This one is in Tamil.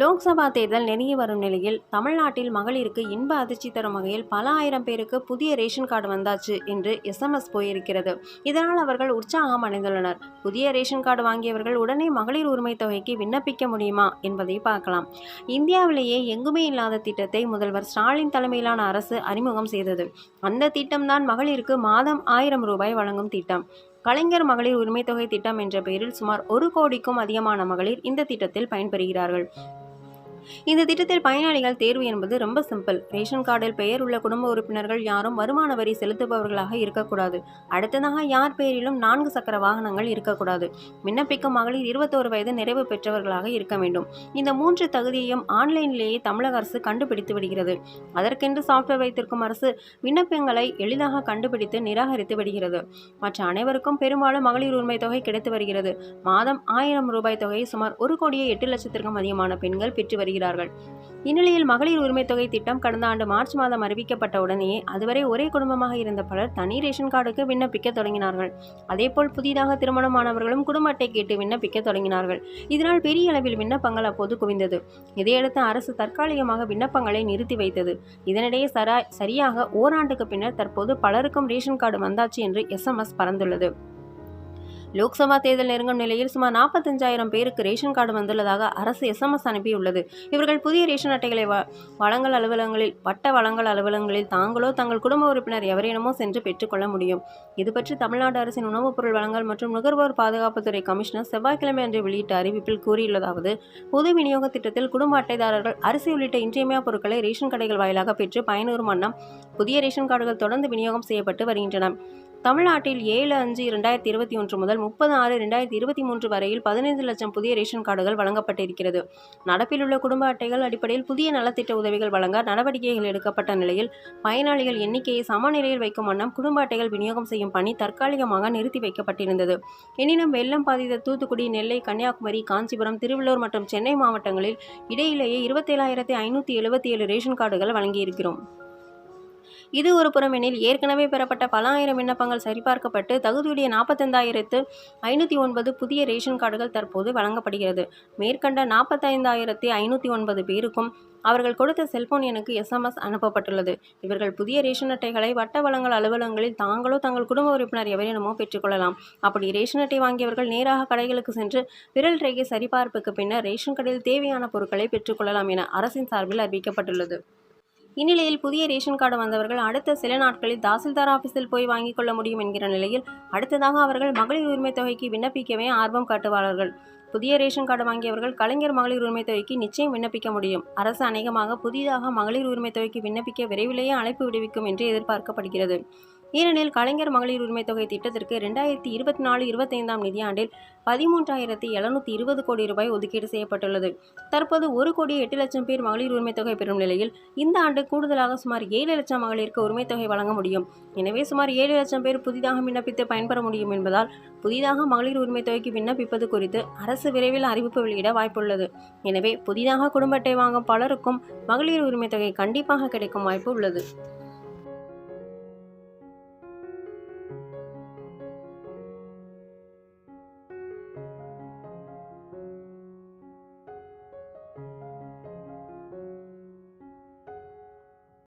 லோக்சபா தேர்தல் நெருங்கி வரும் நிலையில் தமிழ்நாட்டில் மகளிருக்கு இன்ப அதிர்ச்சி தரும் வகையில் பல ஆயிரம் பேருக்கு புதிய ரேஷன் கார்டு வந்தாச்சு என்று எஸ்எம்எஸ் போயிருக்கிறது. இதனால் அவர்கள் உற்சாகம் அடைந்துள்ளனர். புதிய ரேஷன் கார்டு வாங்கியவர்கள் உடனே மகளிர் உரிமை தொகைக்கு விண்ணப்பிக்க முடியுமா என்பதை பார்க்கலாம். இந்தியாவிலேயே எங்குமே இல்லாத திட்டத்தை முதல்வர் ஸ்டாலின் தலைமையிலான அரசு அறிமுகம் செய்தது. அந்த திட்டம்தான் மகளிருக்கு மாதம் ஆயிரம் ரூபாய் வழங்கும் திட்டம். கலைஞர் மகளிர் உரிமை தொகை திட்டம் என்ற பெயரில் சுமார் ஒரு கோடிக்கும் அதிகமான மகளிர் இந்த திட்டத்தில் பயன்பெறுகிறார்கள். இந்த திட்டத்தில் பயனாளிகள் தேர்வு என்பது ரொம்ப சிம்பிள். ரேஷன் கார்டில் பெயர் உள்ள குடும்ப உறுப்பினர்கள் யாரும் வருமான வரி செலுத்துபவர்களாக இருக்கக்கூடாது. அடுத்ததாக யார் பெயரிலும் நான்கு சக்கர வாகனங்கள் இருக்கக்கூடாது. விண்ணப்பிக்கும் மகளிர் இருபத்தோரு வயது நிறைவு பெற்றவர்களாக இருக்க வேண்டும். இந்த மூன்று தகுதியையும் ஆன்லைனிலேயே தமிழக அரசு கண்டுபிடித்து விடுகிறது. அதற்கென்று சாஃப்ட்வேர் வைத்திருக்கும் அரசு விண்ணப்பங்களை எளிதாக கண்டுபிடித்து நிராகரித்து விடுகிறது. மற்ற அனைவருக்கும் பெரும்பாலும் மகளிர் உரிமை தொகை கிடைத்து வருகிறது. மாதம் ஆயிரம் ரூபாய் தொகையை சுமார் ஒரு கோடியே எட்டு லட்சத்திற்கும் அதிகமான பெண்கள் பெற்று வருகிறது வருகிறார்கள் இந்நிலையில் மகளிர் உரிமை தொகை திட்டம் கடந்த ஆண்டு மார்ச் மாதம் அறிவிக்கப்பட்ட உடனேயே அதுவரை ஒரே குடும்பமாக இருந்த பலர் தனி ரேஷன் கார்டுக்கு விண்ணப்பிக்க தொடங்கினார்கள். அதேபோல் புதிதாக திருமணமானவர்களும் குடும்ப அட்டை கேட்டு விண்ணப்பிக்க தொடங்கினார்கள். இதனால் பெரிய அளவில் விண்ணப்பங்கள் அப்போது குவிந்தது. இதையடுத்து அரசு தற்காலிகமாக விண்ணப்பங்களை நிறுத்தி வைத்தது. இதனிடையே சரா சரியாக ஓராண்டுக்கு பின்னர் தற்போது பலருக்கும் ரேஷன் கார்டு வந்தாச்சு என்று எஸ்எம்எஸ் பறந்துள்ளது லோக்சபா தேர்தல் நெருங்கும் நிலையில் சுமார் நாற்பத்தஞ்சாயிரம் பேருக்கு ரேஷன் கார்டு வந்துள்ளதாக அரசு எஸ்எம்எஸ் அனுப்பியுள்ளது. இவர்கள் புதிய ரேஷன் அட்டைகளை வ வழங்கல் அலுவலகங்களில் வட்ட வழங்கல் அலுவலகங்களில் தாங்களோ தங்கள் குடும்ப உறுப்பினர் எவரேனுமோ சென்று பெற்றுக்கொள்ள முடியும். இது பற்றி தமிழ்நாடு அரசின் உணவுப் பொருள் வழங்கல் மற்றும் நுகர்வோர் பாதுகாப்புத்துறை கமிஷனர் செவ்வாய்க்கிழமை அன்று வெளியிட்ட அறிவிப்பில் கூறியுள்ளதாவது பொது விநியோக திட்டத்தில் குடும்ப அட்டைதாரர்கள் அரிசி உள்ளிட்ட இன்றியமையா பொருட்களை ரேஷன் கடைகள் வாயிலாக பெற்று பயனுறும் வண்ணம் புதிய ரேஷன் கார்டுகள் தொடர்ந்து விநியோகம் செய்யப்பட்டு வருகின்றன. தமிழ்நாட்டில் ஏழு அஞ்சு இரண்டாயிரத்தி இருபத்தி ஒன்று முதல் முப்பது ஆறு ரெண்டாயிரத்தி இருபத்தி மூன்று வரையில் பதினைந்து லட்சம் புதிய ரேஷன் கார்டுகள் வழங்கப்பட்டிருக்கிறது. நடப்பில் உள்ள குடும்ப அட்டைகள் அடிப்படையில் புதிய நலத்திட்ட உதவிகள் வழங்க நடவடிக்கைகள் எடுக்கப்பட்ட நிலையில் பயனாளிகள் எண்ணிக்கையை சமநிலையில் வைக்கும் வண்ணம் குடும்ப அட்டைகள் விநியோகம் செய்யும் பணி தற்காலிகமாக நிறுத்தி வைக்கப்பட்டிருந்தது. எனினும் வெள்ளம் பாதித்த தூத்துக்குடி நெல்லை கன்னியாகுமரி காஞ்சிபுரம் திருவள்ளூர் மற்றும் சென்னை மாவட்டங்களில் இடையிலேயே இருபத்தேழாயிரத்தி ஐநூற்றி எழுபத்தி ஏழு ரேஷன் கார்டுகள் வழங்கியிருக்கிறோம். இது ஒரு புறம் எனில் ஏற்கனவே பெறப்பட்ட பல ஆயிரம் விண்ணப்பங்கள் சரிபார்க்கப்பட்டு தகுதியுடைய நாற்பத்தைந்தாயிரத்து ஐநூற்றி ஒன்பது புதிய ரேஷன் கார்டுகள் தற்போது வழங்கப்படுகிறது. மேற்கண்ட நாற்பத்தைந்தாயிரத்தி ஐநூற்றி ஒன்பது பேருக்கும் அவர்கள் கொடுத்த செல்போன் எனக்கு எஸ்எம்எஸ் அனுப்பப்பட்டுள்ளது. இவர்கள் புதிய ரேஷன் அட்டைகளை வட்ட வளங்கள் அலுவலகங்களில் தாங்களோ தங்கள் குடும்ப உறுப்பினர் எவரேனுமோ பெற்றுக்கொள்ளலாம். அப்படி ரேஷன் அட்டை வாங்கியவர்கள் நேராக கடைகளுக்கு சென்று விரல் ரேகை சரிபார்ப்புக்கு பின்னர் ரேஷன் கடையில் தேவையான பொருட்களை பெற்றுக்கொள்ளலாம் என அரசின் சார்பில் அறிவிக்கப்பட்டுள்ளது. இந்நிலையில் புதிய ரேஷன் கார்டு வந்தவர்கள் அடுத்த சில நாட்களில் தாசில்தார் ஆபீஸில் போய் வாங்கிக் கொள்ள முடியும் என்கிற நிலையில் அடுத்ததாக அவர்கள் மகளிர் உரிமை தொகைக்கு விண்ணப்பிக்கவே ஆர்வம் காட்டுவார்கள். புதிய ரேஷன் கார்டு வாங்கியவர்கள் கலைஞர் மகளிர் உரிமை தொகைக்கு நிச்சயம் விண்ணப்பிக்க முடியும். அரசு அநேகமாக புதிதாக மகளிர் உரிமை தொகைக்கு விண்ணப்பிக்க விரைவிலேயே அழைப்பு விடுவிக்கும் என்று எதிர்பார்க்கப்படுகிறது. ஏனெனில் கலைஞர் மகளிர் உரிமை தொகை திட்டத்திற்கு ரெண்டாயிரத்தி இருபத்தி நாலு இருபத்தைந்தாம் நிதியாண்டில் பதிமூன்றாயிரத்தி எழுநூற்றி இருபது கோடி ரூபாய் ஒதுக்கீடு செய்யப்பட்டுள்ளது. தற்போது ஒரு கோடி எட்டு லட்சம் பேர் மகளிர் உரிமை தொகை பெறும் நிலையில் இந்த ஆண்டு கூடுதலாக சுமார் ஏழு லட்சம் மகளிருக்கு உரிமை தொகை வழங்க முடியும். எனவே சுமார் ஏழு லட்சம் பேர் புதிதாக விண்ணப்பித்து பயன்பெற முடியும் என்பதால் புதிதாக மகளிர் உரிமை தொகைக்கு விண்ணப்பிப்பது குறித்து அரசு விரைவில் அறிவிப்பு வெளியிட வாய்ப்புள்ளது. எனவே புதிதாக குடும்ப அட்டை வாங்கும் பலருக்கும் மகளிர் உரிமை தொகை கண்டிப்பாக கிடைக்கும் வாய்ப்பு உள்ளது.